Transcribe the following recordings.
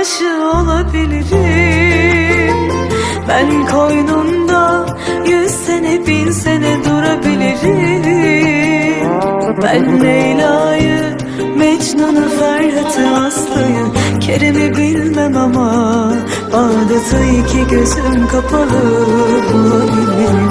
aşığı olabilirim Ben koynunda yüz sene bin sene durabilirim. Ben Leyla'yı Mecnun'u Ferhat'ı Aslı'yı Kerem'i bilmem ama Bağdat'ı iki gözüm kapalı bulabilirim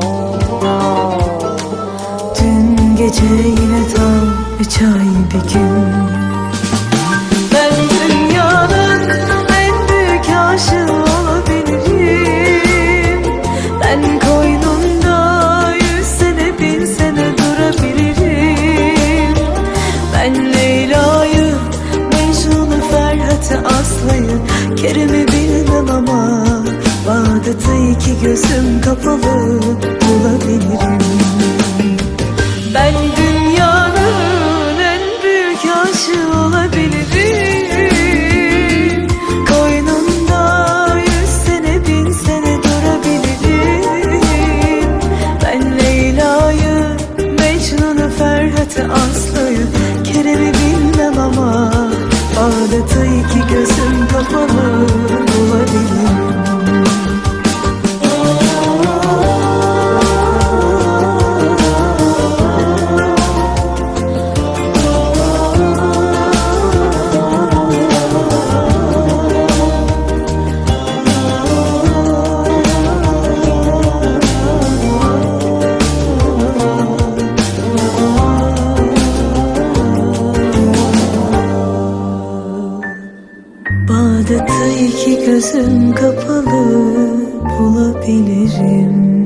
gece yine tam üç ay bir gün. Ben dünyanın en büyük aşığı olabilirim. Ben koynunda yüz bin sene durabilirim. Ben Leyla'yı, Mecnun'u, Ferhat'ı, Aslı'yı Kerem'i bilmem ama Bağdat'ı iki gözüm kapalı Bağdat'ı iki gözüm kapalı kapalı bulabilirim